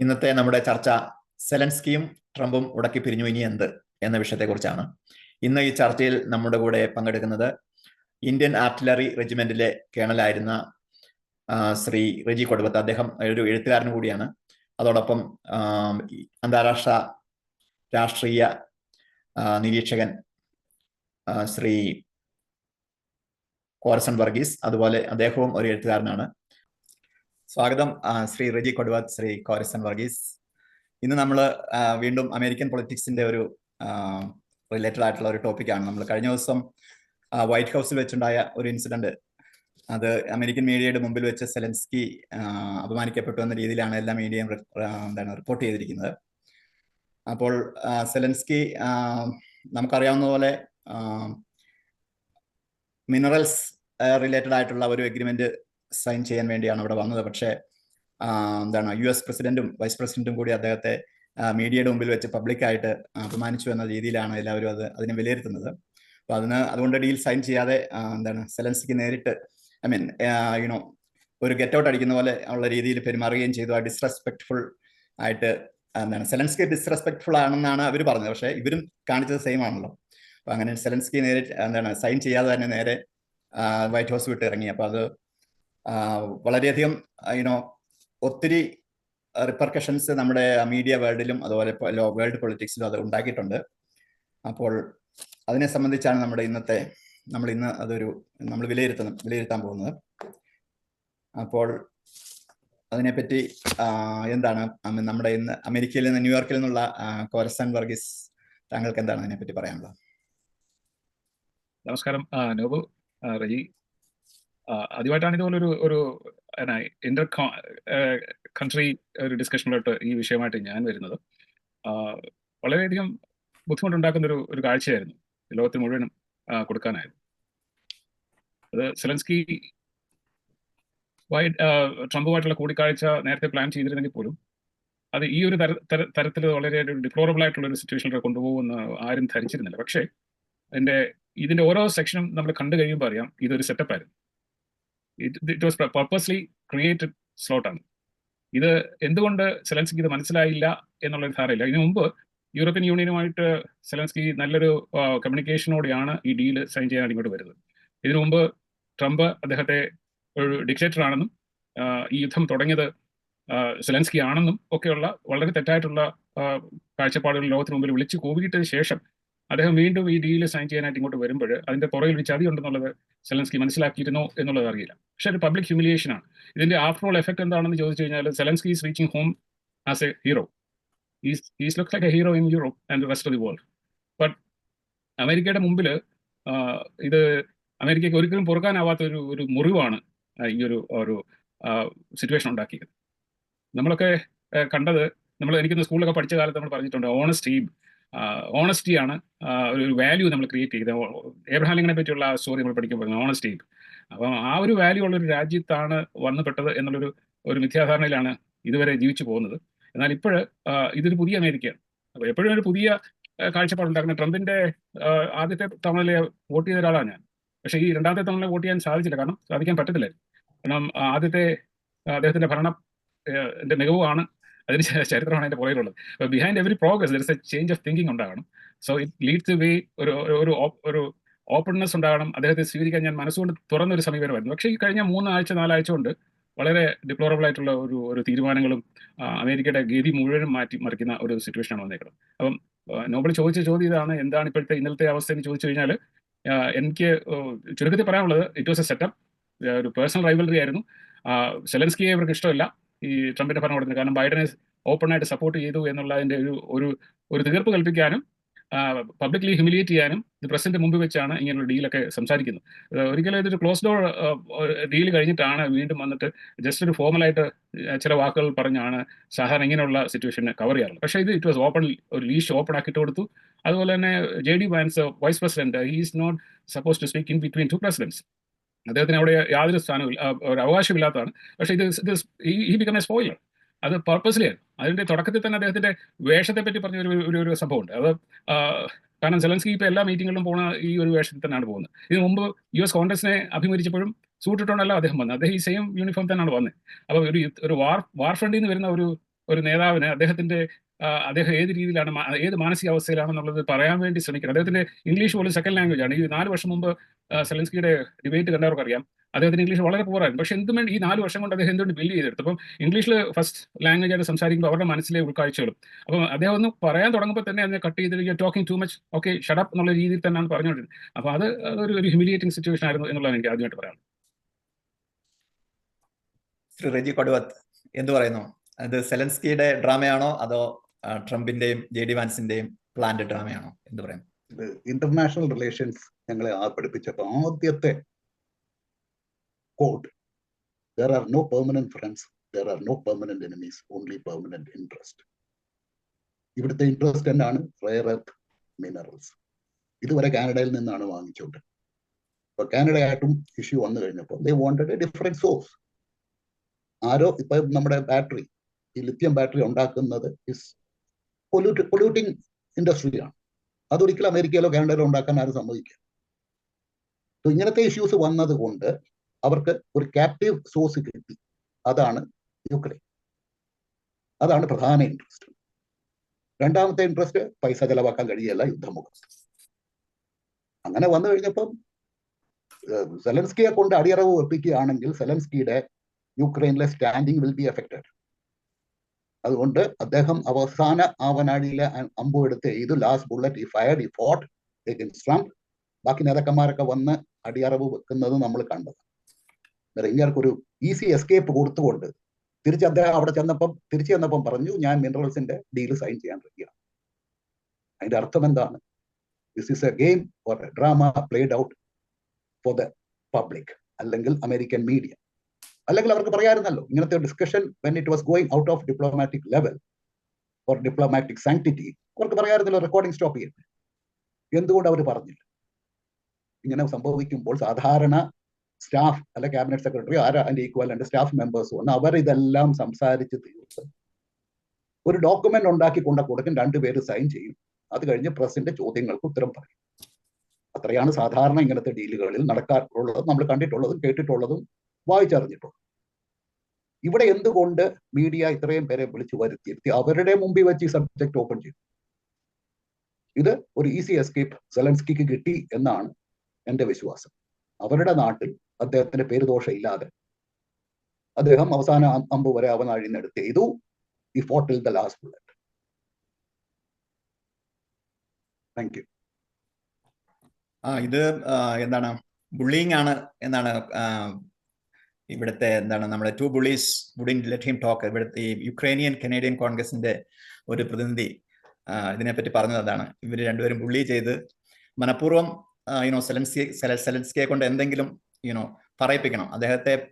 ഇന്നത്തെ നമ്മുടെ ചർച്ച സെലൻസ്കിയും ട്രംപും ഉടക്കി പിരിഞ്ഞു ഇനി എന്ത് എന്ന വിഷയത്തെക്കുറിച്ചാണ്. ഇന്ന് ഈ ചർച്ചയിൽ നമ്മുടെ കൂടെ പങ്കെടുക്കുന്നത് ഇന്ത്യൻ ആർട്ടിലറി റെജിമെന്റിലെ കേണലായിരുന്ന ശ്രീ റെജി കൊടുവത്ത് അദ്ദേഹം ഒരു എഴുത്തുകാരൻ കൂടിയാണ്. അതോടൊപ്പം അന്താരാഷ്ട്ര രാഷ്ട്രീയ നിരീക്ഷകൻ ശ്രീ കോരസൺ വർഗീസ്. അതുപോലെ അദ്ദേഹവും ഒരു എഴുത്തുകാരനാണ്. സ്വാഗതം ശ്രീ റജി കൊടുവാത് ശ്രീ കോരസൺ വർഗീസ്. ഇന്ന് നമ്മൾ വീണ്ടും അമേരിക്കൻ പൊളിറ്റിക്സിന്റെ ഒരു റിലേറ്റഡ് ആയിട്ടുള്ള ഒരു ടോപ്പിക്കാണ് നമ്മൾ കഴിഞ്ഞ ദിവസം വൈറ്റ് ഹൗസിൽ വെച്ചുണ്ടായ ഒരു ഇൻസിഡന്റ് അത് അമേരിക്കൻ മീഡിയയുടെ മുമ്പിൽ വെച്ച് സെലൻസ്കി അപമാനിക്കപ്പെട്ടു എന്ന രീതിയിലാണ് എല്ലാ മീഡിയയും എന്താണ് റിപ്പോർട്ട് ചെയ്തിരിക്കുന്നത്. അപ്പോൾ സെലൻസ്കി നമുക്കറിയാവുന്ന പോലെ മിനറൽസ് റിലേറ്റഡ് ആയിട്ടുള്ള ഒരു എഗ്രിമെന്റ് സൈൻ ചെയ്യാൻ വേണ്ടിയാണ് അവിടെ വന്നത്. പക്ഷേ എന്താണ് യു എസ് പ്രസിഡന്റും വൈസ് പ്രസിഡന്റും കൂടി അദ്ദേഹത്തെ മീഡിയയുടെ മുമ്പിൽ വെച്ച് പബ്ലിക്കായിട്ട് അപമാനിച്ചു എന്ന രീതിയിലാണ് എല്ലാവരും അത് അതിനെ വിലയിരുത്തുന്നത്. അപ്പൊ അതിന് അതുകൊണ്ട് ഡീൽ സൈൻ ചെയ്യാതെ എന്താണ് സെലൻസിക്ക് നേരിട്ട് ഐ മീൻ യുനോ ഒരു ഗെറ്റ് ഔട്ട് അടിക്കുന്ന പോലെ ഉള്ള രീതിയിൽ പെരുമാറുകയും ചെയ്തു. ആ ഡിസ്റെസ്പെക്ട്ഫുൾ ആയിട്ട് എന്താണ് സെലൻസ്കി ഡിസ്റെസ്പെക്ട്ഫുൾ ആണെന്നാണ് അവർ പറഞ്ഞത്. പക്ഷേ ഇവരും കാണിച്ചത് സെയിം ആണല്ലോ. അപ്പൊ അങ്ങനെ സെലൻസ്കി നേരിട്ട് എന്താണ് സൈൻ ചെയ്യാതെ തന്നെ നേരെ വൈറ്റ് ഹൗസ് വിട്ട് ഇറങ്ങി. അപ്പൊ അത് വളരെയധികം യുനോ ഒത്തിരി റിപ്പർക്കഷൻസ് നമ്മുടെ മീഡിയ വേൾഡിലും അതുപോലെ വേൾഡ് പൊളിറ്റിക്സിലും അത് ഉണ്ടാക്കിയിട്ടുണ്ട്. അപ്പോൾ അതിനെ സംബന്ധിച്ചാണ് നമ്മുടെ ഇന്നത്തെ നമ്മൾ ഇന്ന് അതൊരു നമ്മൾ വിലയിരുത്തുന്ന വിലയിരുത്താൻ പോകുന്നത്. അപ്പോൾ അതിനെപ്പറ്റി എന്താണ് നമ്മുടെ ഇന്ന് അമേരിക്കയിൽ നിന്ന് ന്യൂയോർക്കിൽ നിന്നുള്ള കോരസൻ വർഗീസ് താങ്കൾക്ക് എന്താണ് അതിനെപ്പറ്റി പറയാനുള്ളത്? നമസ്കാരം. നോബു ആദ്യമായിട്ടാണ് ഇതുപോലെ ഒരു ഇന്റർ കൺട്രി ഒരു ഡിസ്കഷനിലോട്ട് ഈ വിഷയമായിട്ട് ഞാൻ വരുന്നത്. വളരെയധികം ബുദ്ധിമുട്ടുണ്ടാക്കുന്ന ഒരു ഒരു കാഴ്ചയായിരുന്നു. ലോകത്തിന് മുഴുവനും കൊടുക്കാനായിരുന്നു. അത് സെലൻസ്കി ട്രംപുമായിട്ടുള്ള കൂടിക്കാഴ്ച നേരത്തെ പ്ലാൻ ചെയ്തിരുന്നെങ്കിൽ പോലും അത് ഈ ഒരു തര തര- തരത്തിൽ വളരെ ഡിപ്ലോറബിൾ ആയിട്ടുള്ള ഒരു സിറ്റുവേഷനിൽ കൊണ്ടുപോകുമെന്ന് ആരും ധരിച്ചിരുന്നില്ല. പക്ഷേ അതിന്റെ ഇതിന്റെ ഓരോ സെക്ഷനും നമ്മൾ കണ്ടു കഴിയുമ്പോൾ അറിയാം ഇതൊരു സെറ്റപ്പ് ആയിരുന്നു. ഇറ്റ് വാസ് പർപ്പസ്ലി ക്രിയേറ്റഡ് സ്ലോട്ടാണ് ഇത് എന്തുകൊണ്ട് സെലൻസ്കി ഇത് മനസ്സിലായില്ല എന്നുള്ള ധാരയില്ല ഇതിനു മുമ്പ് യൂറോപ്യൻ യൂണിയനുമായിട്ട് സെലൻസ്കി നല്ലൊരു കമ്മ്യൂണിക്കേഷനോടെയാണ് ഈ ഡീൽ സൈൻ ചെയ്യാൻ ഇങ്ങോട്ട് വരുന്നത്. ഇതിനു മുമ്പ് ട്രംപ് അദ്ദേഹത്തെ ഒരു ഡിക്റ്റേറ്റർ ആണെന്നും ഈ യുദ്ധം തുടങ്ങിയത് സെലൻസ്കി ആണെന്നും ഒക്കെയുള്ള വളരെ തെറ്റായിട്ടുള്ള കാഴ്ചപ്പാടുകൾ ലോകത്തിന് മുമ്പിൽ വിളിച്ചു കൂവിയിട്ടതിന് ശേഷം അദ്ദേഹം വീണ്ടും ഈ ഡീൽ സൈൻ ചെയ്യാനായിട്ട് ഇങ്ങോട്ട് വരുമ്പോൾ അതിന്റെ പുറകിൽ ഒരു ചതി ഉണ്ടെന്നുള്ളത് സെലൻസ്കി മനസ്സിലാക്കിയിരുന്നോ എന്നുള്ളത് അറിയില്ല. പക്ഷെ ഒരു പബ്ലിക് ഹ്യൂമിലിയേഷൻ ആണ്. ഇതിന്റെ ആഫ്റ്റർ ഓൾ എഫക്ട് എന്താണെന്ന് ചോദിച്ചു കഴിഞ്ഞാൽ Zelensky is reaching home as a hero is looks like a hero in Europe and rest of the world but അമേരിക്കയുടെ മുമ്പിൽ ഇത് അമേരിക്കയ്ക്ക് ഒരിക്കലും പൊറുക്കാനാവാത്ത ഒരു ഒരു മുറിവാണ് ഈ ഒരു ഒരു സിറ്റുവേഷൻ ഉണ്ടാക്കിയത്. നമ്മളൊക്കെ കണ്ടത് നമ്മൾ എനിക്കൊന്ന് സ്കൂളിലൊക്കെ പഠിച്ച കാലത്ത് നമ്മൾ പറഞ്ഞിട്ടുണ്ട് ഓണസ്റ്റി ഓണസ്റ്റിയാണ് ഒരു വാല്യൂ നമ്മൾ ക്രിയേറ്റ് ചെയ്തത് ഏബ്രഹാം ലിങ്കനെ പറ്റിയുള്ള സ്റ്റോറി നമ്മൾ പഠിക്കുമ്പോൾ ഓണസ്റ്റി അപ്പം ആ ഒരു വാല്യൂ ഉള്ള ഒരു രാജ്യത്താണ് വന്നു പെട്ടത് എന്നുള്ളൊരു ഒരു മിഥ്യാധാരണയിലാണ് ഇതുവരെ ജീവിച്ചു പോകുന്നത്. എന്നാൽ ഇപ്പോഴ് ഇതൊരു പുതിയ അമേരിക്കയാണ്. അപ്പോൾ എപ്പോഴും ഒരു പുതിയ കാഴ്ചപ്പാടുണ്ടാക്കുന്ന ട്രംപിന്റെ ആദ്യത്തെ തവണയിലെ വോട്ട് ചെയ്ത ഒരാളാണ് ഞാൻ. പക്ഷേ ഈ രണ്ടാമത്തെ തവണ വോട്ട് ചെയ്യാൻ സാധിച്ചില്ല കാരണം സാധിക്കാൻ പറ്റത്തില്ല കാരണം ആദ്യത്തെ അദ്ദേഹത്തിന്റെ ഭരണം മികവാണ് അതിന് ചരിത്രമാണ് അതിന്റെ പുറകിലുള്ളത്. Behind every progress there is a change of thinking ഉണ്ടാകണം. സോ ഇറ്റ് ലീഡ്സ് വേ ഒരു ഒരു- ഒരു ഓപ്പൺനെസ് ഉണ്ടാകണം. അദ്ദേഹത്തെ സ്വീകരിക്കാൻ ഞാൻ മനസ്സുകൊണ്ട് തുറന്നൊരു സമീപനമായിരുന്നു. പക്ഷേ ഈ കഴിഞ്ഞ മൂന്നാഴ്ച നാലാഴ്ച കൊണ്ട് വളരെ ഡിപ്ലോറബിൾ ആയിട്ടുള്ള ഒരു ഒരു തീരുമാനങ്ങളും അമേരിക്കയുടെ ഗതി മുഴുവനും മാറ്റി മറിക്കുന്ന ഒരു സിറ്റുവേഷനാണ് വന്നേക്കുന്നത് അപ്പം നോബൽ ചോദിച്ച ചോദ്യം ഇതാണ്. എന്താണ് ഇപ്പോഴത്തെ ഇന്നലത്തെ അവസ്ഥ എന്ന് ചോദിച്ചു കഴിഞ്ഞാൽ എനിക്ക് ചുരുക്കത്തിൽ പറയാനുള്ളത് ഇറ്റ് വാസ് എ സെറ്റപ്പ് ഒരു പേഴ്സണൽ റൈവലറി ആയിരുന്നു. സെലൻസ്കിയെ ഇവർക്ക് ഇഷ്ടമില്ല. ഈ ട്രംപിന്റെ ഭരണകൂടത്തിന്. കാരണം ബൈഡനെ ഓപ്പൺ ആയിട്ട് സപ്പോർട്ട് ചെയ്തു എന്നുള്ളതിന്റെ ഒരു ഒരു ഒരു തീർപ്പ് കൽപ്പിക്കാനും പബ്ലിക്ലി ഹ്യൂമിലിയേറ്റ് ചെയ്യാനും ഇത് പ്രസിഡന്റ് മുമ്പ് വെച്ചാണ് ഇങ്ങനെയുള്ള ഡീലൊക്കെ സംസാരിക്കുന്നത്. ഒരിക്കലും ഇതൊരു ക്ലോസ് ഡോർ ഡീൽ കഴിഞ്ഞിട്ടാണ് വീണ്ടും വന്നിട്ട് ജസ്റ്റ് ഒരു ഫോർമലായിട്ട് ചില വാക്കുകൾ പറഞ്ഞാണ് സാധാരണ ഇങ്ങനെയുള്ള സിറ്റുവേഷനെ കവർ ചെയ്യാറുള്ളത്. പക്ഷേ ഇത് ഇറ്റ് വാസ് ഓപ്പൺ ഒരു ലീഷ് ഓപ്പൺ ആക്കിയിട്ട് കൊടുത്തു. അതുപോലെ തന്നെ J D Vance vice president is not suppose to speak in between two presidents അദ്ദേഹത്തിന് അവിടെ യാതൊരു സ്ഥാനവും ഒരു അവകാശമില്ലാത്തതാണ്. പക്ഷേ ഇത് ഇത് ഈ ബിക്കം എ സ്പോയിലർ അത് പർപ്പസ്ലി ആയിരുന്നു അതിന്റെ തുടക്കത്തിൽ തന്നെ അദ്ദേഹത്തിന്റെ വേഷത്തെ പറ്റി പറഞ്ഞ ഒരു ഒരു ഒരു സംഭവമുണ്ട്. അത് കാരണം സെലൻസ്കി ഇപ്പൊ എല്ലാ മീറ്റിങ്ങിലും പോകുന്ന ഈ ഒരു വേഷത്തിൽ തന്നെയാണ് പോകുന്നത്. ഇതിനു മുമ്പ് യു എസ് കോൺഗ്രസിനെ അഭിമുഖിച്ചപ്പോഴും സൂട്ടിട്ടോണ്ടല്ല അദ്ദേഹം വന്നത്. അദ്ദേഹം ഈ സെയിം യൂണിഫോം തന്നെയാണ് വന്നത്. അപ്പോൾ ഒരു ഒരു വാർ വാർ ഫ്രണ്ടിൽ നിന്ന് വരുന്ന ഒരു ഒരു നേതാവിന് അദ്ദേഹത്തിന്റെ അദ്ദേഹം ഏത് രീതിയിലാണ് ഏത് മാനസികാവസ്ഥയിലാണെന്നുള്ളത് പറയാൻ വേണ്ടി ശ്രമിക്കണം. അദ്ദേഹത്തിന്റെ ഇംഗ്ലീഷ് പോലും സെക്കൻഡ് ലാംഗ്വേജ് ആണ്. ഈ നാല് വർഷം മുമ്പ് സെലൻസ്കിയുടെ ഡിബേറ്റ് കണ്ടവർക്ക് അറിയാം. അദ്ദേഹത്തിന് ഇംഗ്ലീഷ് വളരെ പൂറായിരുന്നു പക്ഷെ എന്തും ഈ നാല് വർഷം കൊണ്ട് അദ്ദേഹം എന്തുകൊണ്ട് ബിൽഡ് ചെയ്തെടുത്തു? അപ്പം ഇംഗ്ലീഷിൽ ഫസ്റ്റ് ലാംഗ്വേജ് ആയിട്ട് സംസാരിക്കുമ്പോൾ അവരുടെ മനസ്സിലെ ഉൾക്കാഴ്ചകളും. അപ്പം അദ്ദേഹം ഒന്ന് പറയാൻ തുടങ്ങുമ്പോൾ തന്നെ അതിനെ കട്ട് ചെയ്ത് talking too much okay shut up എന്നുള്ള രീതിയിൽ തന്നെയാണ് പറഞ്ഞുകൊണ്ടിരുന്നത്. അപ്പോൾ അത് അതൊരു ഒരു ഹ്യൂമിലിയേറ്റിംഗ് സിറ്റുവേഷൻ ആയിരുന്നു എന്നുള്ളതാണ് എനിക്ക് ആദ്യമായിട്ട് പറയാം ശ്രീ റെജി കൊടുവത്ത് എന്ത് പറയുന്നു? അത് സെലൻസ്കിയുടെ ഡ്രാമയാണോ അതോ ട്രംപിന്റെയും ജെ ഡി വാൻസിന്റെയും പ്ലാന്റ് ഡ്രാമയാണോ എന്ത് പറയാം. ഇന്റർനാഷണൽ റിലേഷൻസ് ഞങ്ങളെ ആ പഠിപ്പിച്ചപ്പോ ആദ്യത്തെ code there are no permanent friends there are no permanent enemies only permanent interest ഇവിടുത്തെ ഇൻട്രസ്റ്റ് എന്നാണ് റയർ എർത്ത് മിനറൽസ് ഇതുവരെ കാനഡയിൽ നിന്നാണ് വാങ്ങിച്ചുകൊണ്ട് അപ്പൊ കാനഡയായിട്ടും ഇഷ്യൂ വന്നു കഴിഞ്ഞപ്പോൾ they wanted a different source ആരോ ഇപ്പൊ നമ്മുടെ ബാറ്ററി ഈ ലിത്യം ബാറ്ററി ഉണ്ടാക്കുന്നത് ഇസ് പൊല്യൂട്ട് പൊല്യൂട്ടിങ് ഇൻഡസ്ട്രിയാണ് അതൊരിക്കലും അമേരിക്കയിലോ കാനഡയിലോ ഉണ്ടാക്കാൻ ആരും സമ്മതിക്കുക So ഇങ്ങനത്തെ ഇഷ്യൂസ് വന്നത് കൊണ്ട് അവർക്ക് ഒരു ക്യാപ്റ്റീവ് സോഴ്സ് കിട്ടി. അതാണ് യുക്രൈൻ. അതാണ് പ്രധാന ഇൻട്രസ്റ്റ് രണ്ടാമത്തെ ഇൻട്രസ്റ്റ് പൈസ ചെലവാക്കാൻ കഴിയല്ല യുദ്ധമുഖം. അങ്ങനെ വന്നു കഴിഞ്ഞപ്പം സെലൻസ്കിയെ കൊണ്ട് അടിയറവ് ഒപ്പിക്കുകയാണെങ്കിൽ സെലൻസ്കിയുടെ യുക്രൈനിലെ സ്റ്റാൻഡിങ് വിൽ ബി എഫക്റ്റഡ് അതുകൊണ്ട് അദ്ദേഹം അവസാന ആവനാഴിയിലെ അമ്പു എടുത്ത് ചെയ്തു ലാസ്റ്റ് ബുള്ളറ്റ് ഈ ഫയർഡ് ഈ ഫോട്ട് ട്രംപ് ബാക്കി നേതാക്കന്മാരൊക്കെ വന്ന് അടിയറവ് വെക്കുന്നത് നമ്മൾ കണ്ടത് ഒരു ഈസി എസ്കേപ്പ് കൊടുത്തുകൊണ്ട് തിരിച്ച് അദ്ദേഹം അവിടെ ചെന്നപ്പം തിരിച്ചു ചെന്നപ്പം പറഞ്ഞു ഞാൻ മിനറൽസിന്റെ ഡീൽ സൈൻ ചെയ്യാൻ റെഡിയാണ് അതിന്റെ അർത്ഥം എന്താണ്? This is a game or drama played out for the public അല്ലെങ്കിൽ അമേരിക്കൻ മീഡിയ അല്ലെങ്കിൽ അവർക്ക് പറയാമായിരുന്നല്ലോ ഇങ്ങനത്തെ discussion when it was going out of diplomatic level or diplomatic sanctity അവർക്ക് പറയാമായിരുന്നല്ലോ റെക്കോർഡിംഗ് സ്റ്റോപ്പ് ചെയ്യട്ടെ. എന്തുകൊണ്ട് അവർ പറഞ്ഞില്ല? ഇങ്ങനെ സംഭവിക്കുമ്പോൾ സാധാരണ സ്റ്റാഫ് അല്ല ക്യാബിനറ്റ് സെക്രട്ടറി ആരാ അതിന്റെ ഈക്വലന്റ് സ്റ്റാഫ് മെമ്പേഴ്സ് വന്ന് അവർ ഇതെല്ലാം സംസാരിച്ച് തീർത്ത് ഒരു ഡോക്യുമെന്റ് ഉണ്ടാക്കി കൊണ്ട കൊടുക്കും രണ്ടുപേര് സൈൻ ചെയ്യും. അത് കഴിഞ്ഞ് പ്രസിന്റെ ചോദ്യങ്ങൾക്ക് ഉത്തരം പറയും. അത്രയാണ് സാധാരണ ഇങ്ങനത്തെ ഡീലുകളിൽ നടക്കാറുള്ളതും. നമ്മൾ കണ്ടിട്ടുള്ളതും കേട്ടിട്ടുള്ളതും വായിച്ചറിഞ്ഞിട്ടുള്ളതും ഇവിടെ എന്തുകൊണ്ട് മീഡിയ ഇത്രയും പേരെ വിളിച്ചു വരുത്തിയിരുത്തി അവരുടെ മുമ്പിൽ വെച്ച് ഈ സബ്ജക്ട് ഓപ്പൺ ചെയ്തു. ഇത് ഒരു ഈസി എസ്കേപ്പ് സെലൻസ്കിക്ക് കിട്ടി എന്നാണ് എന്റെ വിശ്വാസം. അവരുടെ നാട്ടിൽ അദ്ദേഹത്തിന്റെ പേരുദോഷം ഇല്ലാതെ അദ്ദേഹം അവസാന അമ്പ് വരെ അവൻ അഴിഞ്ഞെടുത്ത് ചെയ്തു. ഈ fought till the last bullet thank you ആ ഇത് എന്താണ് ബുള്ളിങ് ആണ് എന്നാണ് ഇവിടുത്തെ എന്താണ് നമ്മുടെ two bullies wouldn't let him talk ഇവിടുത്തെ ഈ യുക്രൈനിയൻ കനേഡിയൻ കോൺഗ്രസിന്റെ ഒരു പ്രതിനിധി ഇതിനെപ്പറ്റി പറഞ്ഞത് അതാണ്. ഇവർ രണ്ടുപേരും ബുള്ളി ചെയ്ത് മനഃപൂർവം യുനോ സെലൻസ്കി സെല- സെലൻസ്കിയെ കൊണ്ട് എന്തെങ്കിലും യുനോ പറയിപ്പിക്കണം. അദ്ദേഹത്തെ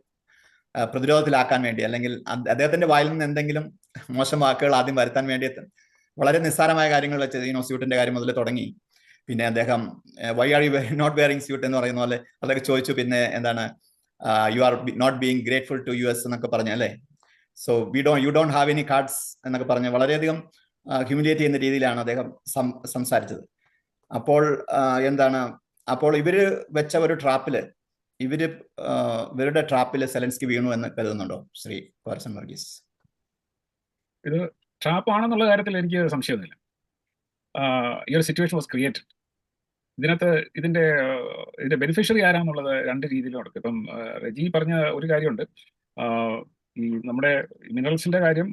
പ്രതിരോധത്തിലാക്കാൻ വേണ്ടി അല്ലെങ്കിൽ അദ്ദേഹത്തിന്റെ വായിൽ നിന്ന് എന്തെങ്കിലും മോശം വാക്കുകൾ ആദ്യം വരുത്താൻ വേണ്ടി വളരെ നിസ്സാരമായ കാര്യങ്ങൾ വെച്ച് യുനോ സ്യൂട്ടിന്റെ കാര്യം മുതൽ തുടങ്ങി. പിന്നെ അദ്ദേഹം why are you not wearing suit എന്ന് പറയുന്ന പോലെ അതൊക്കെ ചോദിച്ചു. പിന്നെ എന്താണ് you are not being grateful to U S എന്നൊക്കെ പറഞ്ഞു അല്ലേ? So we do you don't have any cards എന്നൊക്കെ പറഞ്ഞ് വളരെയധികം ഹ്യൂമിലിയേറ്റ് ചെയ്യുന്ന രീതിയിലാണ് അദ്ദേഹം സംസാരിച്ചത്. അപ്പോൾ എന്താണ് അപ്പോൾ ഇവർ വെച്ച ഒരു ട്രാപ്പിൽ ഇവർ ആ, ഇവരുടെ ട്രാപ്പിൽ സെലൻസ്കി വീണു എന്ന് കരുതുന്നുണ്ടോ ശ്രീ കോർസൻ വർഗീസ്? ഇത് ട്രാപ്പ് ആണെന്നുള്ള കാര്യത്തിൽ എനിക്ക് സംശയമൊന്നുമില്ല. ഈ ഒരു സിറ്റുവേഷൻ വാസ് ക്രിയേറ്റഡ് ഇതിനകത്ത് ഇതിന്റെ ഇതിന്റെ ബെനിഫിഷ്യറി ആരാന്നുള്ളത് രണ്ട് രീതിയിലും എടുക്കും ഇപ്പം രജി പറഞ്ഞ ഒരു കാര്യമുണ്ട്. ഈ നമ്മുടെ മിനറൽസിന്റെ കാര്യം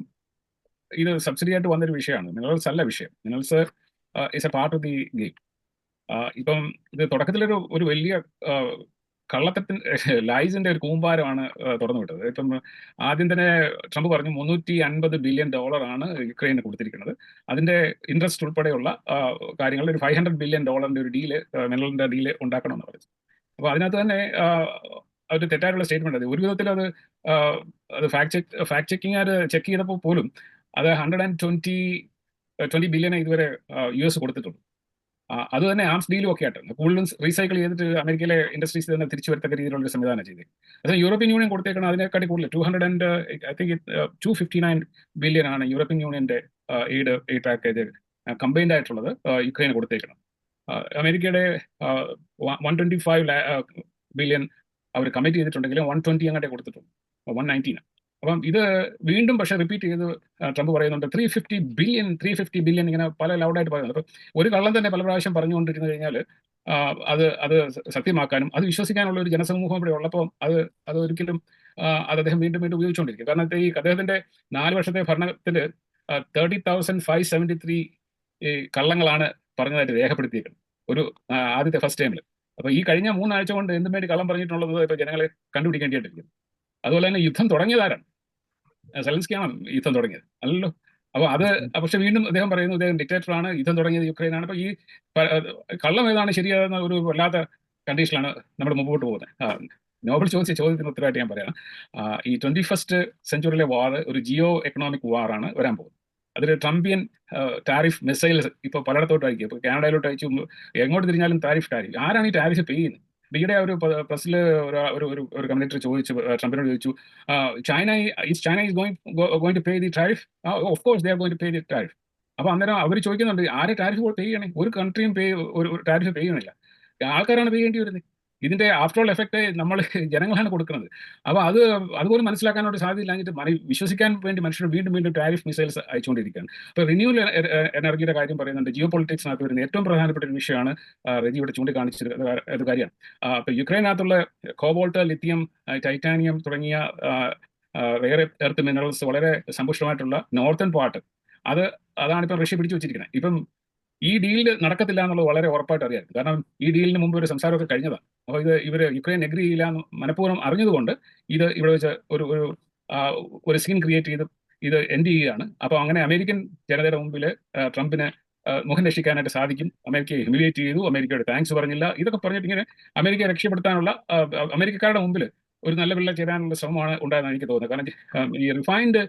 ഇത് സബ്സിഡി ആയിട്ട് വന്നൊരു വിഷയമാണ്. മിനറൽസ് അല്ല വിഷയം. Minerals is a part of the game ഇപ്പം ഇത് തുടക്കത്തിലൊരു ഒരു വലിയ ആഹ് കള്ളത്തത്തിൻ ലൈസിന്റെ ഒരു കൂമ്പാരമാണ് തുറന്നു വിട്ടത് ഇപ്പം ആദ്യം തന്നെ ട്രംപ് പറഞ്ഞു മുന്നൂറ്റി അൻപത് ബില്യൺ ഡോളറാണ് യുക്രൈന് കൊടുത്തിരിക്കുന്നത്. അതിന്റെ ഇൻട്രസ്റ്റ് ഉൾപ്പെടെയുള്ള കാര്യങ്ങൾ ഒരു ഫൈവ് ഹൺഡ്രഡ് ബില്യൺ ഡോളറിന്റെ ഒരു ഡീൽ മെനലിന്റെ ഡീൽ ഉണ്ടാക്കണമെന്ന് പറഞ്ഞു. അപ്പൊ അതിനകത്ത് തന്നെ ഒരു തെറ്റായിട്ടുള്ള സ്റ്റേറ്റ്മെന്റ് അത്. ഒരു വിധത്തിൽ അത് അത് ഫാക്ട് ചെക്ക് ഫാക്ട് ചെക്ക് ചെയ്തപ്പോൾ പോലും അത് hundred and twenty twenty billion ഇതുവരെ യു എസ് കൊടുത്തിട്ടുള്ളൂ അത് തന്നെ ആംസ് ഡീലും ഒക്കെ ആയിട്ടാണ് കൂടുതലും റീസൈക്കിൾ ചെയ്തിട്ട് അമേരിക്കയിലെ ഇൻഡസ്ട്രീസ് തന്നെ തിരിച്ചു വരത്തക്ക രീതിയിലുള്ള ഒരു സംവിധാനം ചെയ്തത് അത് യൂറോപ്യൻ യൂണിയൻ കൊടുത്തേക്കണം അതിനെക്കാട്ടി കൂടുതൽ two hundred and I think two fifty nine billion ആണ് യൂറോപ്യൻ യൂണിയന്റെ എയ്ഡ് എയ്ഡ് പാക്കേജ് കമ്പൈൻഡ് ആയിട്ടുള്ളത് യുക്രൈന് കൊടുത്തേക്കണം അമേരിക്കയുടെ വൺ ട്വന്റി ഫൈവ് ബില്യൺ അവർ കമ്മിറ്റ് ചെയ്തിട്ടുണ്ടെങ്കിലും വൺ ട്വന്റി അങ്ങോട്ടേ കൊടുത്തിട്ടുള്ളൂ വൺ നയന്റീൻ അപ്പം ഇത് വീണ്ടും പക്ഷേ റിപ്പീറ്റ് ചെയ്ത് ട്രംപ് പറയുന്നുണ്ട് three fifty billion three fifty billion ഇങ്ങനെ പല ലൗഡായിട്ട് പറയുന്നുണ്ട്. അപ്പം ഒരു കള്ളം തന്നെ പല പ്രാവശ്യം പറഞ്ഞുകൊണ്ടിരുന്നു കഴിഞ്ഞാൽ അത് അത് സത്യമാക്കാനും അത് വിശ്വസിക്കാനുള്ള ഒരു ജനസമൂഹം ഇവിടെ ഉള്ളപ്പോൾ അത് അത് ഒരിക്കലും അത് അദ്ദേഹം വീണ്ടും വീണ്ടും ഉപയോഗിച്ചുകൊണ്ടിരിക്കും. കാരണം ഈ അദ്ദേഹത്തിന്റെ നാല് വർഷത്തെ ഭരണത്തിൽ thirty thousand five seventy three കള്ളങ്ങളാണ് പറഞ്ഞതായിട്ട് രേഖപ്പെടുത്തിയിരിക്കുന്നത്. ഒരു ആദ്യത്തെ ഫസ്റ്റ് ടൈമിൽ അപ്പൊ ഈ കഴിഞ്ഞ മൂന്നാഴ്ച കൊണ്ട് എന്തും വേണ്ടി കള്ളം പറഞ്ഞിട്ടുള്ളത് ഇപ്പൊ ജനങ്ങളെ കണ്ടുപിടിക്കേണ്ടിയിട്ടിരിക്കുന്നു. അതുപോലെ തന്നെ യുദ്ധം തുടങ്ങിയതാരാണ്? സെലൻസ്കിയാണ് യുദ്ധം തുടങ്ങിയത് അല്ലല്ലോ? അപ്പൊ അത് പക്ഷെ വീണ്ടും അദ്ദേഹം പറയുന്നു അദ്ദേഹം ഡിക്റ്റേറ്റർ ആണ് യുദ്ധം തുടങ്ങിയത് യുക്രൈനാണ്. അപ്പൊ ഈ കള്ളം ഏതാണ് ശരിയാകുന്ന ഒരു വല്ലാത്ത കണ്ടീഷനിലാണ് നമ്മൾ മുമ്പോട്ട് പോകുന്നത്. നോബൽ ചോദിച്ച ചോദ്യത്തിന് ഉത്തരമായിട്ട് ഞാൻ പറയാം ഈ ട്വന്റി ഫസ്റ്റ് സെഞ്ചുറിയിലെ വാർ ഒരു ജിയോ എക്കണോമിക് ആണ് വരാൻ പോകുന്നത്. അതിൽ ട്രംപിയൻ ടാരിഫ് മിസൈൽസ് ഇപ്പൊ പലയിടത്തോട്ട് അയക്കും. ഇപ്പൊ കാനഡയിലോട്ട് അയച്ചു. എങ്ങോട്ട് തിരിഞ്ഞാലും ടാരിഫ് ടാരിഫ്. ആരാണ് ഈ ടാരിഫ് പേ ചെയ്യുന്നത്? ഈയിടെ ഒരു പ്രസിൽ ഒരു ഒരു ഒരു കമ്മിറ്റർ ചോദിച്ചു ട്രംപിനോട് ചോദിച്ചു China is China is going going to pay the tariff of course they are going to pay the tariff അപ്പൊ അന്നേരം അവർ ചോദിക്കുന്നുണ്ട് ആരെ ടാരിഫ് പേ ചെയ്യണേ? ഒരു കൺട്രിയും പേ ഒരു ടാരിഫ് പേ ചെയ്യണില്ല. ആൾക്കാരാണ് പേ ചെയ്യേണ്ടി വരുന്നത് ഇതിന്റെ ആഫ്റ്റർ ഓൾ എഫക്ട് നമ്മൾ ജനങ്ങളാണ് കൊടുക്കുന്നത്. അപ്പൊ അത് അതുപോലും മനസ്സിലാക്കാനോട് സാധ്യതയില്ലാഞ്ഞിട്ട് മറി വിശ്വസിക്കാൻ വേണ്ടി മനുഷ്യർ വീണ്ടും വീണ്ടും ടാരിഫ് മിസൈൽസ് അയച്ചുകൊണ്ടിരിക്കുകയാണ്. അപ്പൊ റിന്യൂവൽ എനർജിയുടെ കാര്യം പറയുന്നുണ്ട്. ജിയോ പൊളിറ്റിക്സിനകത്ത് വരുന്ന ഏറ്റവും പ്രധാനപ്പെട്ട ഒരു വിഷയമാണ് റെജി ഇവിടെ ചൂണ്ടിക്കാണിച്ചത് കാര്യമാണ്. അപ്പോൾ അപ്പൊ യുക്രൈനകത്തുള്ള കോബോൾട്ട് ലിത്തിയം ടൈറ്റാനിയം തുടങ്ങിയ റെയർ എർത്ത് മിനറൽസ് വളരെ സമ്പുഷ്ടമായിട്ടുള്ള നോർത്തേൺ പാർട്ട് അത് അതാണ് ഇപ്പം റഷ്യ പിടിച്ചു വെച്ചിരിക്കുന്നത്. ഇപ്പം ഈ ഡീൽ നടക്കത്തില്ല എന്നുള്ളത് വളരെ ഉറപ്പായിട്ട് അറിയാം കാരണം ഈ ഡീലിന് മുമ്പ് ഒരു സംസാരമൊക്കെ കഴിഞ്ഞതാണ്. അപ്പോൾ ഇത് ഇവർ യുക്രൈൻ എഗ്രി ചെയ്യില്ല എന്ന് മനഃപൂർവം അറിഞ്ഞതുകൊണ്ട് ഇത് ഇവിടെ വെച്ച് ഒരു ഒരു ഒരു സീൻ ക്രിയേറ്റ് ചെയ്ത് ഇത് എൻഡ് ചെയ്യുകയാണ്. അപ്പോൾ അങ്ങനെ അമേരിക്കൻ ജനതയുടെ മുമ്പിൽ ട്രംപിന് മുഖം രക്ഷിക്കാനായിട്ട് സാധിക്കും. അമേരിക്കയെ ഹ്യൂമിലിയേറ്റ് ചെയ്തു. അമേരിക്കയുടെ താങ്ക്സ് പറഞ്ഞില്ല. ഇതൊക്കെ പറഞ്ഞിട്ട് ഇങ്ങനെ അമേരിക്കയെ രക്ഷപ്പെടുത്താനുള്ള അമേരിക്കക്കാരുടെ മുമ്പിൽ ഒരു നല്ല പിള്ള ചേരാനുള്ള ശ്രമമാണ് ഉണ്ടായതെന്ന് എനിക്ക് തോന്നുന്നത് കാരണം ഈ റിഫൈൻഡ്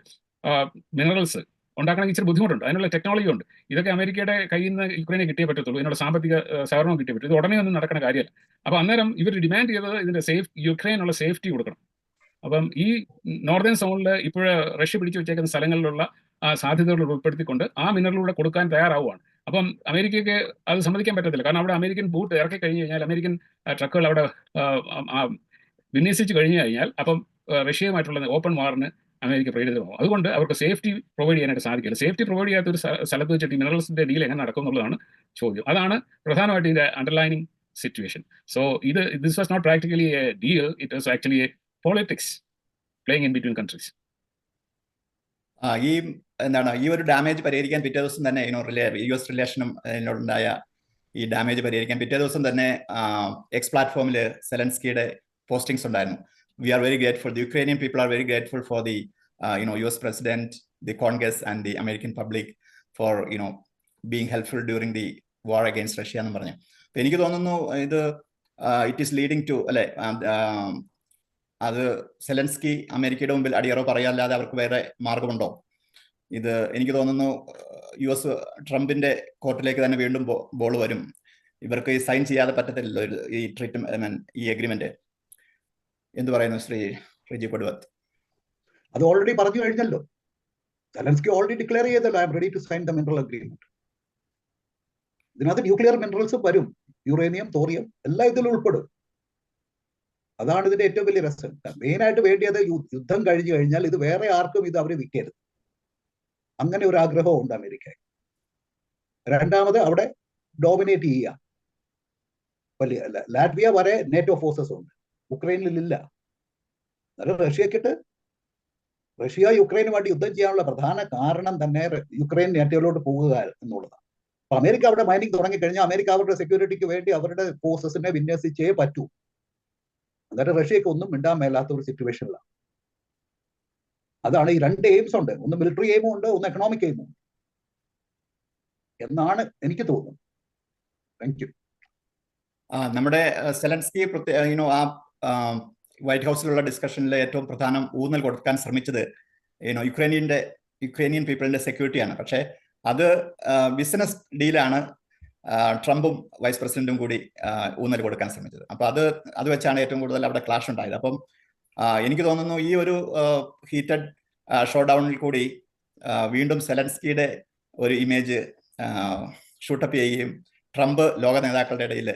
മിനറൽസ് ഉണ്ടാക്കണമെങ്കിൽ ഇച്ചിരി ബുദ്ധിമുട്ടുണ്ട്. അതിനുള്ള ടെക്നോളജി ഉണ്ട്. ഇതൊക്കെ അമേരിക്കയുടെ കയ്യിൽ നിന്ന് യുക്രൈനെ കിട്ടിയേ പറ്റത്തുള്ളൂ. ഇതിനുള്ള സാമ്പത്തിക സഹകരണം കിട്ടിയേ പറ്റും ഇത് ഉടനെ ഒന്നും നടക്കുന്ന കാര്യമല്ല. അപ്പൊ അന്നേരം ഇവർ ഡിമാൻഡ് ചെയ്തത് ഇതിന്റെ സേഫ് യുക്രൈനുള്ള സേഫ്റ്റി കൊടുക്കണം. അപ്പം ഈ നോർത്തേൺ സോണിൽ ഇപ്പോൾ റഷ്യ പിടിച്ചു വെച്ചേക്കുന്ന സ്ഥലങ്ങളിലുള്ള ആ സാധ്യതകൾ ഉൾപ്പെടുത്തിക്കൊണ്ട് ആ മിനറലൂടെ കൊടുക്കാൻ തയ്യാറാവുകയാണ് അപ്പം അമേരിക്കയ്ക്ക് അത് സമ്മതിക്കാൻ പറ്റത്തില്ല. കാരണം അവിടെ അമേരിക്കൻ ബൂട്ട് ഇറക്കി കഴിഞ്ഞു കഴിഞ്ഞാൽ അമേരിക്കൻ ട്രക്കുകൾ അവിടെ വിന്യസിച്ച് കഴിഞ്ഞു കഴിഞ്ഞാൽ അപ്പം റഷ്യയുമായിട്ടുള്ള ഓപ്പൺ വാറിന് അമേരിക്ക പ്രൊവൈഡ് ചെയ്ത്. പോകും അതുകൊണ്ട് അവർക്ക് സേഫ്റ്റി പ്രൊവൈഡ് ചെയ്യാനായിട്ട് സാധിക്കില്ല. സേഫ്റ്റി പ്രൊവൈഡ് ചെയ്യാത്ത ഒരു സ്ഥ- സ്ഥലത്ത് വെച്ചിട്ട് ഈ മിനറൽസിന്റെ ഡീൽ എങ്ങനെ നടക്കും എന്നുള്ളതാണ് ചോദ്യം. അതാണ് പ്രധാനമായിട്ട് ഇതിന്റെ അണ്ടർലൈനിങ് സിറ്റുവേഷൻ സോ ഇത് this was not practically a deal it was actually a politics playing in between countries ഈ എന്താണ് ഈ ഒരു ഡാമേജ് പരിഹരിക്കാൻ പിറ്റേ ദിവസം തന്നെ യു എസ് റിലേഷനും അതിനോടുണ്ടായ ഈ ഡാമേജ് പരിഹരിക്കാൻ പിറ്റേ ദിവസം തന്നെ എക്സ് പ്ലാറ്റ്ഫോമിൽ സെലൻസ്കിയുടെ പോസ്റ്റിംഗ്സ് ഉണ്ടായിരുന്നു. We are very grateful the Ukrainian people are very grateful for the you know U S president the Congress and the American public for you know being helpful during the war against Russia എന്ന് പറഞ്ഞു. അപ്പൊ എനിക്ക് തോന്നുന്നു ഇത് it is leading to അല്ലെ അത് Zelensky അമേരിക്കയുടെ മുമ്പിൽ അടിയറോ പറയാല്ലാതെ അവർക്ക് വേറെ മാർഗമുണ്ടോ? ഇത് എനിക്ക് തോന്നുന്നു യു എസ് ട്രംപിന്റെ കോർട്ടിലേക്ക് തന്നെ വീണ്ടും ബോൾ വരും. ഇവർക്ക് സൈൻ ചെയ്യാതെ പറ്റത്തില്ലല്ലോ ഈ ട്രീറ്റ്മെന്റ് ഈ എഗ്രിമെന്റ്. എന്ത് പറയുന്നു ശ്രീ റിജി കൊടുവത്ത്. അത് ഓൾറെഡി പറഞ്ഞു കഴിഞ്ഞല്ലോ. സെലൻസ്കി ഓൾറെഡി ഡിക്ലെയർ ചെയ്തല്ലോ I'm ready to sign the mineral agreement ഇതിനകത്ത് ന്യൂക്ലിയർ മിനറൽസ് വരും. യുറേനിയം തോറിയം എല്ലാം ഇതിൽ ഉൾപ്പെടും. അതാണ് ഇതിന്റെ ഏറ്റവും വലിയ രസം. മെയിൻ ആയിട്ട് വേണ്ടിയത് യുദ്ധം കഴിഞ്ഞു കഴിഞ്ഞാൽ ഇത് വേറെ ആർക്കും ഇത് അവർ വിൽക്കരുത്. അങ്ങനെ ഒരു ആഗ്രഹവും ഉണ്ട് അമേരിക്ക രണ്ടാമത് അവിടെ ഡോമിനേറ്റ് ചെയ്യുക. ലാറ്റ്വിയ വരെ നേറ്റോ ഫോഴ്സസ് ഉണ്ട്. ഉക്രൈനിൽ ഇല്ല എന്നാലും റഷ്യക്കിട്ട് റഷ്യ യുക്രൈനുമായിട്ട് യുദ്ധം ചെയ്യാനുള്ള പ്രധാന കാരണം തന്നെ യുക്രൈൻ നേറ്റോയിലോട്ട് പോകുക എന്നുള്ളതാണ്. അപ്പൊ അമേരിക്ക അവിടെ മൈനിങ് തുടങ്ങിക്കഴിഞ്ഞാൽ അമേരിക്ക അവരുടെ സെക്യൂരിറ്റിക്ക് വേണ്ടി അവരുടെ ഫോഴ്സസിനെ വിന്യസിച്ചേ പറ്റൂ. എന്നിട്ട് റഷ്യക്ക് ഒന്നും മിണ്ടാൻ മേലാത്ത ഒരു സിറ്റുവേഷനിലാണ് അതാണ് ഈ രണ്ട് എയിംസ് ഉണ്ട്. ഒന്ന് മിലിറ്ററി എയിമും ഉണ്ട് ഒന്ന് എക്കണോമിക് എയിമും ഉണ്ട്. എന്നാണ് എനിക്ക് തോന്നുന്നത്. താങ്ക് യു നമ്മുടെ സെലൻസ്കി യുനോ ആ, വൈറ്റ് ഹൗസിലുള്ള ഡിസ്കഷനിൽ ഏറ്റവും പ്രധാനം ഊന്നൽ കൊടുക്കാൻ ശ്രമിച്ചത് യുനോ യുക്രൈനിയന്റെ യുക്രൈനിയൻ പീപ്പിളിന്റെ സെക്യൂരിറ്റിയാണ്. പക്ഷേ അത് ബിസിനസ് ഡീലാണ് ട്രംപും വൈസ് പ്രസിഡന്റും കൂടി ഊന്നൽ കൊടുക്കാൻ ശ്രമിച്ചത്. അപ്പൊ അത് അത് വെച്ചാണ് ഏറ്റവും കൂടുതൽ അവിടെ ക്ലാഷ് ഉണ്ടായത്. അപ്പം എനിക്ക് തോന്നുന്നു ഈ ഒരു ഹീറ്റഡ് ഷോ ഡൗണിൽ കൂടി വീണ്ടും സെലൻസ്കിയുടെ ഒരു ഇമേജ് ഷൂട്ടപ്പ് ചെയ്യുകയും ട്രംപ് ലോക നേതാക്കളുടെ ഇടയിൽ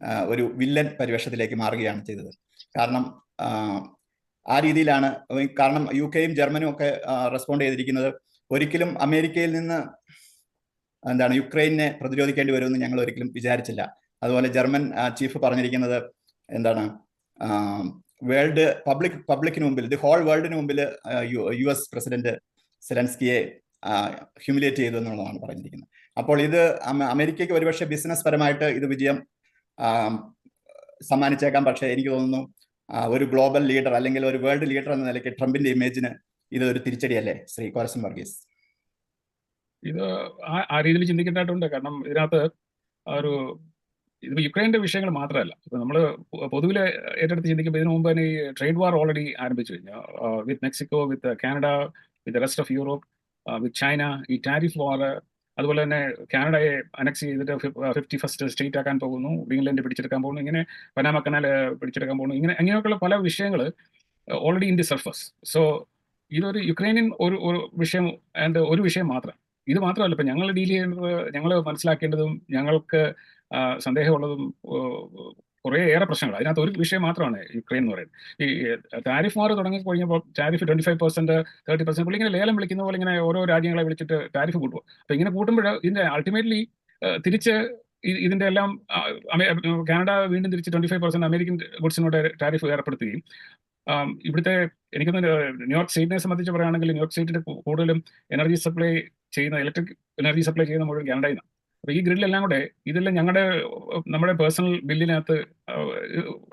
ഒരു വില്ലൻ പരിവേഷത്തിലേക്ക് മാറുകയാണ് ചെയ്തത്. കാരണം ആ, രീതിയിലാണ് കാരണം യു കെയും ജർമ്മനും ഒക്കെ റെസ്പോണ്ട് ചെയ്തിരിക്കുന്നത്. ഒരിക്കലും അമേരിക്കയിൽ നിന്ന് എന്താണ് യുക്രൈനെ പ്രതിരോധിക്കേണ്ടി വരുമെന്ന് ഞങ്ങൾ ഒരിക്കലും വിചാരിച്ചില്ല. അതുപോലെ ജർമ്മൻ ചീഫ് പറഞ്ഞിരിക്കുന്നത് എന്താണ് വേൾഡ് പബ്ലിക് പബ്ലിക്കിന് മുമ്പിൽ ദി ഹോൾ വേൾഡിന് മുമ്പിൽ യു എസ് പ്രസിഡന്റ് സെലൻസ്കിയെ ഹ്യൂമിലേറ്റ് ചെയ്തു എന്നുള്ളതാണ് പറഞ്ഞിരിക്കുന്നത്. അപ്പോൾ ഇത് അമേരിക്കയ്ക്ക് ഒരുപക്ഷെ ബിസിനസ് പരമായിട്ട് ഇത് വിജയം സമ്മാനിച്ചേക്കാം. പക്ഷേ എനിക്ക് തോന്നുന്നു ഒരു ഗ്ലോബൽ ലീഡർ അല്ലെങ്കിൽ ഒരു വേൾഡ് ലീഡർ എന്ന നിലയ്ക്ക് ട്രംപിന്റെ ഇമേജിന് ഇത് ഒരു തിരിച്ചടിയല്ലേ ശ്രീ കോരസൻ വർഗീസ്? ഇത് ആ രീതിയിൽ ചിന്തിക്കേണ്ടതായിട്ടുണ്ട്. കാരണം ഇതിനകത്ത് ഒരു ഇത് യുക്രൈന്റെ വിഷയങ്ങൾ മാത്രമല്ല. ഇപ്പൊ നമ്മൾ പൊതുവിലെ ഏറ്റെടുത്ത് ചിന്തിക്കുമ്പോൾ ഇതിനു മുമ്പ് തന്നെ ഈ ട്രേഡ് വാർ ഓൾറെഡി ആരംഭിച്ചു. കഴിഞ്ഞു with Mexico with Canada with rest of Europe with China ഈ ടാരിഫ് വാർ അതുപോലെ തന്നെ കാനഡയെ അനക്സ് ചെയ്തിട്ട് ഫിഫ്റ്റി ഫസ്റ്റ് സ്റ്റേറ്റ് ആക്കാൻ പോകുന്നു ഇംഗ്ലണ്ട് പിടിച്ചെടുക്കാൻ പോകുന്നു ഇങ്ങനെ പനാമ കനാൽ പിടിച്ചെടുക്കാൻ പോകുന്നു ഇങ്ങനെ അങ്ങനെയൊക്കെയുള്ള പല വിഷയങ്ങൾ already in the surface so ഇതൊരു യുക്രൈനിയൻ ഒരു ഒരു വിഷയം ആൻഡ് ഒരു വിഷയം മാത്രം. ഇത് മാത്രമല്ല ഇപ്പം ഞങ്ങൾ ഡീൽ ചെയ്യേണ്ടത് ഞങ്ങൾ മനസ്സിലാക്കേണ്ടതും ഞങ്ങൾക്ക് സന്ദേഹമുള്ളതും കുറേ ഏറെ പ്രശ്നങ്ങൾ അതിനകത്ത് ഒരു വിഷയം മാത്രമാണ് യുക്രൈൻ എന്ന് പറയുന്നത്. ഈ ടാരിഫ് മാർ തുടങ്ങി കഴിഞ്ഞപ്പോൾ tariff twenty five percent thirty percent പുള്ളി ഇങ്ങനെ ലേലം വിളിക്കുന്ന പോലെ ഇങ്ങനെ ഓരോ രാജ്യങ്ങളെ വിളിച്ചിട്ട് ടാരിഫ് കൂട്ടുക അപ്പൊ ഇങ്ങനെ കൂട്ടുമ്പോൾ ഇതിന്റെ അൾട്ടിമേറ്റ്ലി തിരിച്ച് ഇതിന്റെ എല്ലാം കാനഡ വീണ്ടും തിരിച്ച് ട്വന്റി ഫൈവ് പെർസെന്റ് അമേരിക്കൻ ഗുഡ്സിനോട് ടാരിഫ് ഏർപ്പെടുത്തുകയും ഇവിടുത്തെ എനിക്കൊന്ന് ന്യൂയോർക്ക് സ്റ്റേറ്റിനെ സംബന്ധിച്ച് പറയുകയാണെങ്കിൽ ന്യൂയോർക്ക് സ്റ്റേറ്റിന്റെ കൂടുതലും എനർജി സപ്ലൈ ചെയ്യുന്ന ഇലക്ട്രിക് എനർജി സപ്ലൈ ചെയ്യുന്ന മുഴുവൻ കാനഡയിൽ നിന്നാണ്. അപ്പൊ ഈ ഗ്രില്ലെല്ലാം കൂടെ ഇതെല്ലാം ഞങ്ങളുടെ നമ്മുടെ പേഴ്സണൽ ബില്ലിനകത്ത്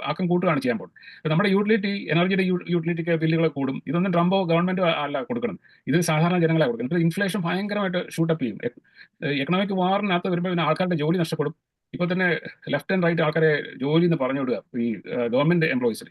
ആക്കം കൂട്ടുകയാണ് ചെയ്യാൻ പോകുന്നത്. നമ്മുടെ യൂട്ടിലിറ്റി എനർജിയുടെ യൂട്ടിലിറ്റിക്ക് ബില്ലുകൾ കൂടും. ഇതൊന്നും ട്രംപോ ഗവൺമെന്റ് അല്ല കൊടുക്കണം. ഇത് സാധാരണ ജനങ്ങളെ കൊടുക്കണം ഇപ്പൊ ഇൻഫ്ലേഷൻ ഭയങ്കരമായിട്ട് ഷൂട്ടപ്പ് ചെയ്യും. എക്കണോമിക് വാറിനകത്ത് വരുമ്പോൾ പിന്നെ ആൾക്കാരുടെ ജോലി നഷ്ടപ്പെടും. ഇപ്പൊ തന്നെ ലെഫ്റ്റ് ആൻഡ് റൈറ്റ് ആൾക്കാരെ ജോലി എന്ന് പറഞ്ഞു വിടുക ഈ ഗവൺമെന്റ് എംപ്ലോയീസിൽ